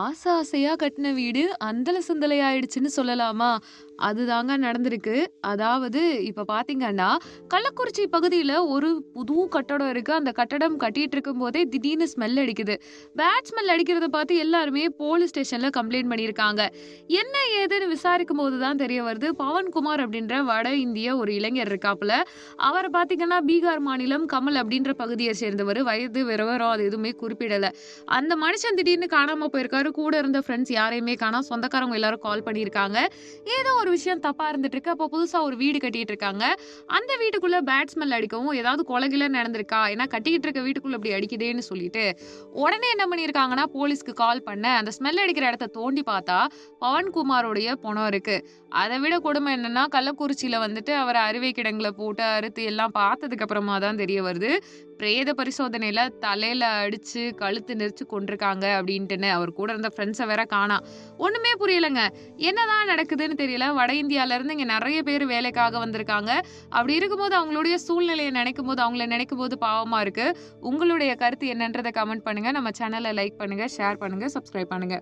ஆசை ஆசையாக கட்டின வீடு அந்தல சுந்தலை ஆயிடுச்சுன்னு சொல்லலாமா? அதுதாங்க நடந்திருக்கு. அதாவது இப்போ பார்த்தீங்கன்னா, கள்ளக்குறிச்சி பகுதியில் ஒரு புது கட்டடம் இருக்குது அந்த கட்டடம் கட்டிகிட்டு இருக்கும் போதே திடீர்னு ஸ்மெல் அடிக்குது. பேட் ஸ்மெல் அடிக்கிறத பார்த்து எல்லாருமே போலீஸ் ஸ்டேஷனில் கம்ப்ளைண்ட் பண்ணியிருக்காங்க. என்ன ஏதுன்னு விசாரிக்கும் போது தான் தெரிய வருது, பவன்குமார் அப்படின்ற வட இந்திய ஒரு இளைஞர் இருக்காப்புல. அவரை பார்த்தீங்கன்னா, பீகார் மாநிலம் கமல் அப்படின்ற பகுதியை சேர்ந்தவர் வயது, விவரம் அது எதுவுமே குறிப்பிடலை அந்த மனுஷன் திடீர்னு காணாமல் போயிருக்காரு. கூட இருந்த ஃப்ரெண்ட்ஸ் யாரையுமே காணோம். சொந்தக்காரவங்க எல்லாரும் கால் பண்ணியிருக்காங்க. ஏதோ ஒரு விஷயம் தப்பா இருந்துட்டு இருக்கு. அப்போ புதுசாக ஒரு வீடு கட்டிட்டு இருக்காங்க. அந்த வீட்டுக்குள்ள பேட் ஸ்மெல் அடிக்கவும், ஏதாவது கொலகில நடந்திருக்கா? ஏன்னா கட்டிக்கிட்டு இருக்க வீட்டுக்குள்ள இப்படி அடிக்குதேன்னு சொல்லிட்டு, உடனே என்ன பண்ணியிருக்காங்கன்னா, போலீஸ்க்கு கால் பண்ண, அந்த ஸ்மெல் அடிக்கிற இடத்த தோண்டி பார்த்தா, பவன்குமாரோடைய பொணம் இருக்கு. அதை விட கொடுமை என்னன்னா, கள்ளக்குறிச்சியில வந்துட்டு அவரை அறுவை கிடங்குல போட்டு அறுத்து எல்லாம் பார்த்ததுக்கு அப்புறமா தான் தெரிய வருது. பிரேத பரிசோதனையில தலையில அடிச்சு, கழுத்து நெரிச்சு கொண்டிருக்காங்க அப்படின்ட்டுன்னு. அவர் கூட இருந்த ஃப்ரெண்ட்ஸை வேற காணா ஒண்ணுமே புரியலங்க. என்னதான் நடக்குதுன்னு தெரியல. வட இந்தியால இருந்து இங்க பேர் வேலைக்காக வந்திருக்காங்க. அப்படி இருக்கும்போது அவங்களுடைய சூழ்நிலையை நினைக்கும் போது அவங்கள நினைக்கும் போது பாவமா இருக்கு. உங்களுடைய கருத்து என்னன்றதை கமெண்ட் பண்ணுங்க. நம்ம சேனலை லைக் பண்ணுங்க, ஷேர் பண்ணுங்க, சப்ஸ்கிரைப் பண்ணுங்க.